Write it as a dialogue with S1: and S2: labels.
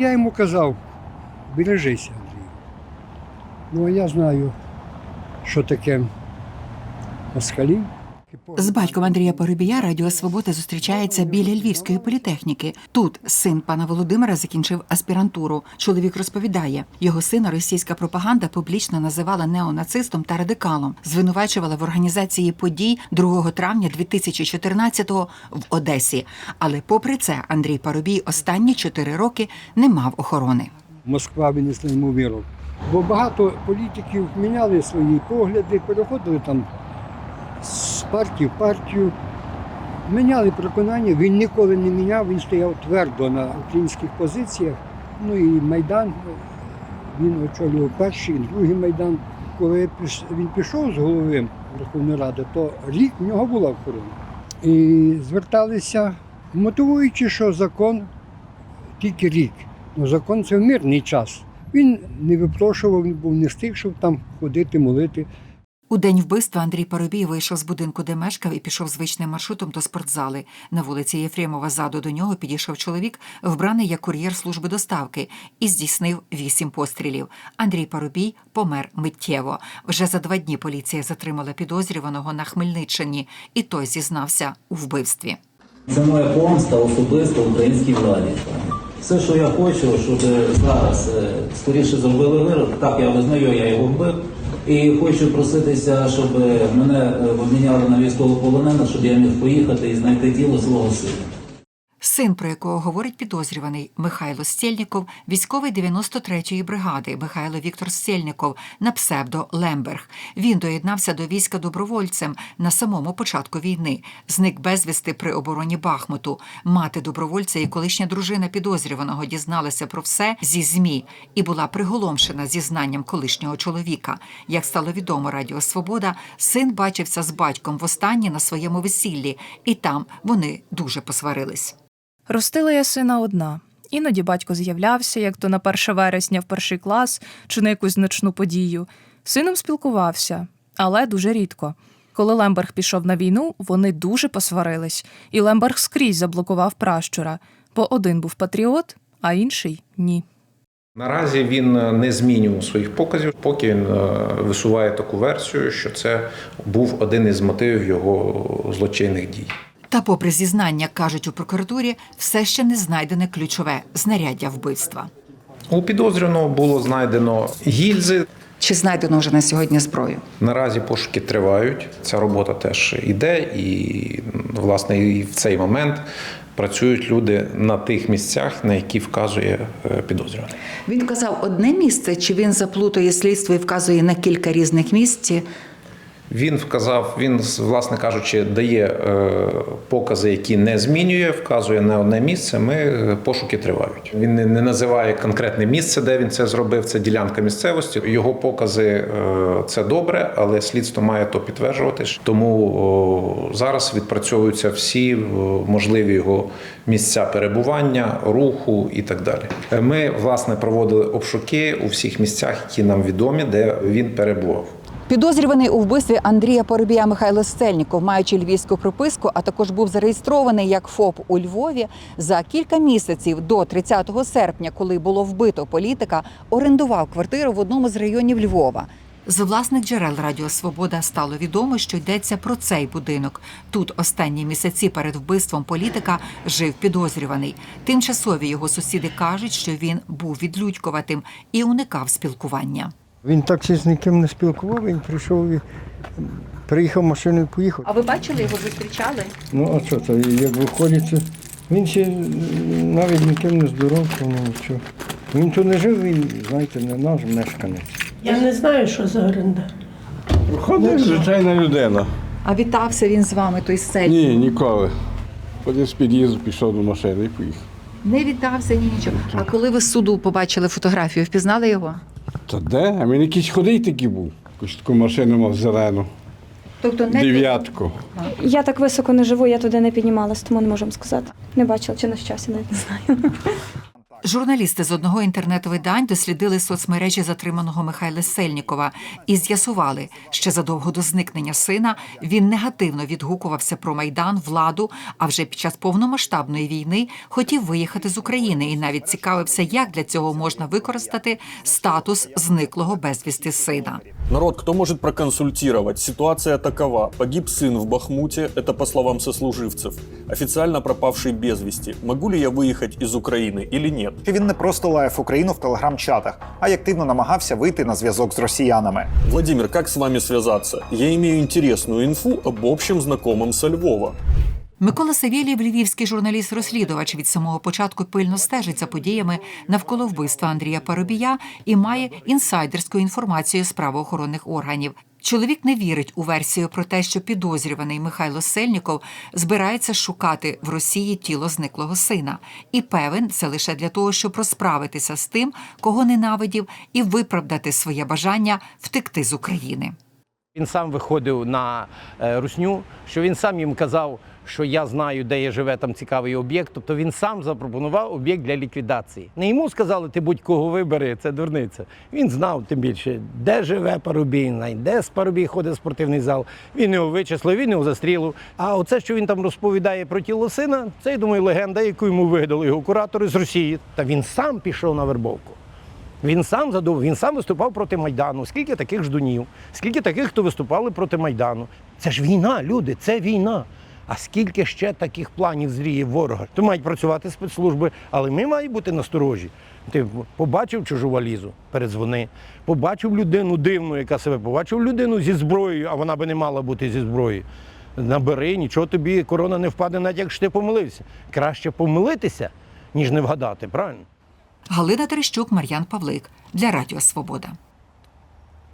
S1: Я йому казав, бережися, Андрій. Ну, а я знаю, що таке москалі.
S2: З батьком Андрія Поробія Радіо Свобода зустрічається біля Львівської політехніки. Тут син пана Володимира закінчив аспірантуру. Чоловік розповідає, його сина російська пропаганда публічно називала неонацистом та радикалом, звинувачувала в організації подій 2 травня 2014-го в Одесі. Але попри це, Андрій Парубій останні чотири роки не мав охорони.
S1: Москва винесла йому вирок. Бо багато політиків міняли свої погляди, переходили там з партії в партію, міняли переконання, він ніколи не міняв, він стояв твердо на українських позиціях. Ну і Майдан, він очолював перший, другий Майдан. Коли він пішов з голови Верховної Ради, то рік в нього була охорона. І зверталися, мотивуючи, що закон тільки рік. Ну, закон це в мирний час. Він не випрошував, він був не з тих, щоб там ходити, молити.
S2: У день вбивства Андрій Парубій вийшов з будинку, де мешкав, і пішов звичним маршрутом до спортзали. На вулиці Єфремова ззаду до нього підійшов чоловік, вбраний як кур'єр служби доставки, і здійснив вісім пострілів. Андрій Парубій помер миттєво. Вже за два дні поліція затримала підозрюваного на Хмельниччині, і той зізнався у вбивстві.
S3: Це моя помста особисто українській владі. Все, що я хочу, щоб зараз е, скоріше зробили вирок. Так, я визнаю, я його вбив. І хочу проситися, щоб мене е, обміняли на військовополонених, щоб я міг поїхати і знайти тіло свого сина.
S2: Син, про якого говорить підозрюваний Михайло Стєльніков, військовий 93-ї бригади Михайло Віктор Стєльніков на псевдо Лемберг. Він доєднався до війська добровольцем на самому початку війни. Зник безвісти при обороні Бахмуту. Мати добровольця і колишня дружина підозрюваного дізналася про все зі змі і була приголомшена зізнанням колишнього чоловіка. Як стало відомо Радіо Свобода, син бачився з батьком востаннє на своєму весіллі, і там вони дуже посварились.
S4: Ростила я сина одна. Іноді батько з'являвся, як то на 1 вересня в перший клас чи на якусь значну подію. Сином спілкувався, але дуже рідко. Коли Лемберг пішов на війну, вони дуже посварились, і Лемберг скрізь заблокував пращура, бо один був патріот, а інший ні.
S5: Наразі він е, не змінював своїх показів, поки він е, висуває таку версію, що це був один із мотивів його злочинних дій.
S2: Та, попри зізнання, кажуть у прокуратурі, все ще не знайдене ключове знаряддя вбивства.
S5: У підозрюваного було знайдено гільзи.
S2: Чи знайдено вже на сьогодні зброю?
S5: Наразі пошуки тривають. Ця робота теж іде, і власне і в цей момент працюють люди на тих місцях, на які вказує е, підозрюваний.
S2: Він вказав одне місце, чи він заплутує слідство і вказує на кілька різних місць?
S5: Він вказав, він, власне кажучи, дає е, покази, які не змінює, вказує на одне місце. Ми е, пошуки тривають. Він не, називає конкретне місце, де він це зробив. Це ділянка місцевості. Його покази е, це добре, але слідство має то підтверджувати. Тому зараз відпрацьовуються всі можливі його місця перебування, руху і так далі. Ми власне проводили обшуки у всіх місцях, які нам відомі, де він перебував.
S2: Підозрюваний у вбивстві Андрія Поробія Михайло Стельніков, маючи львівську прописку, а також був зареєстрований як ФОП у Львові за кілька місяців до 30 серпня, коли було вбито політика, орендував квартиру в одному з районів Львова. З власних джерел Радіо Свобода стало відомо, що йдеться про цей будинок. Тут останні місяці перед вбивством політика жив підозрюваний. Тимчасові його сусіди кажуть, що він був відлюдькуватим і уникав спілкування.
S1: Він так ще з ніким не спілкував, він прийшов і приїхав машиною, поїхав.
S4: А ви бачили його зустрічали?
S1: Ну а що це, як виходить, це він ще навіть ніким не здоровкав, ну нічого. Він тут не жив, він, знаєте, не наш мешканець.
S6: Я не знаю, що за оренда.
S7: Ходить звичайна людина.
S2: А вітався він з вами той сель?
S7: Ні, ніколи. Ходив з під'їзду, пішов до машини і поїхав.
S2: Не вітався ні нічого. А коли ви з суду побачили фотографію, впізнали його?
S7: Та де? А він якийсь ходий такий був. Якусь таку машину мав зелену.
S2: Тобто
S7: Дев'ятку.
S8: Я так високо не живу, я туди не піднімалась, тому не можу вам сказати. Не бачила чи на щастя, навіть не знаю.
S2: Журналісти з одного інтернет-видань дослідили соцмережі затриманого Михайла Сельнікова і з'ясували, що задовго до зникнення сина він негативно відгукувався про майдан, владу. А вже під час повномасштабної війни хотів виїхати з України і навіть цікавився, як для цього можна використати статус зниклого безвісти сина.
S8: Народ, кто может проконсультировать? Ситуация такова. Погиб сын в Бахмуте, это по словам сослуживцев. Официально пропавший без вести. Могу ли я выехать из Украины или нет?
S9: Він не просто лаяв Україну в телеграм-чатах, а й активно намагався вийти на зв'язок з росіянами.
S8: Владимир, как с вами связаться? Я имею интересную инфу об общем знакомом со Львова.
S2: Микола Савєлєв, львівський журналіст-розслідувач, від самого початку пильно стежить за подіями навколо вбивства Андрія Парубія і має інсайдерську інформацію з правоохоронних органів. Чоловік не вірить у версію про те, що підозрюваний Михайло Сельніков збирається шукати в Росії тіло зниклого сина, і певен це лише для того, щоб розправитися з тим, кого ненавидів, і виправдати своє бажання втекти з України.
S10: Він сам виходив на е, русню, що він сам їм казав, що я знаю, де є живе там цікавий об'єкт. Тобто він сам запропонував об'єкт для ліквідації. Не йому сказали, ти будь-кого вибери, це дурниця. Він знав тим більше, де живе Парубій, де з Парубій ходить спортивний зал. Він його вичислив, він його застрілив. А оце, що він там розповідає про тіло сина, це я думаю, легенда, яку йому вигадали його куратори з Росії. Та він сам пішов на вербовку. Він сам задумав, він сам виступав проти Майдану. Скільки таких ждунів, скільки таких, хто виступали проти Майдану. Це ж війна, люди, це війна. А скільки ще таких планів зріє ворога? То мають працювати спецслужби, але ми маємо бути насторожі. Ти побачив чужу валізу, передзвони. Побачив людину дивну, яка себе побачив людину зі зброєю, а вона би не мала бути зі зброєю. Набери, нічого тобі корона не впаде, навіть якщо ти помилився. Краще помилитися, ніж не вгадати, правильно?
S2: Галина Терещук, Мар'ян Павлик для Радіо Свобода.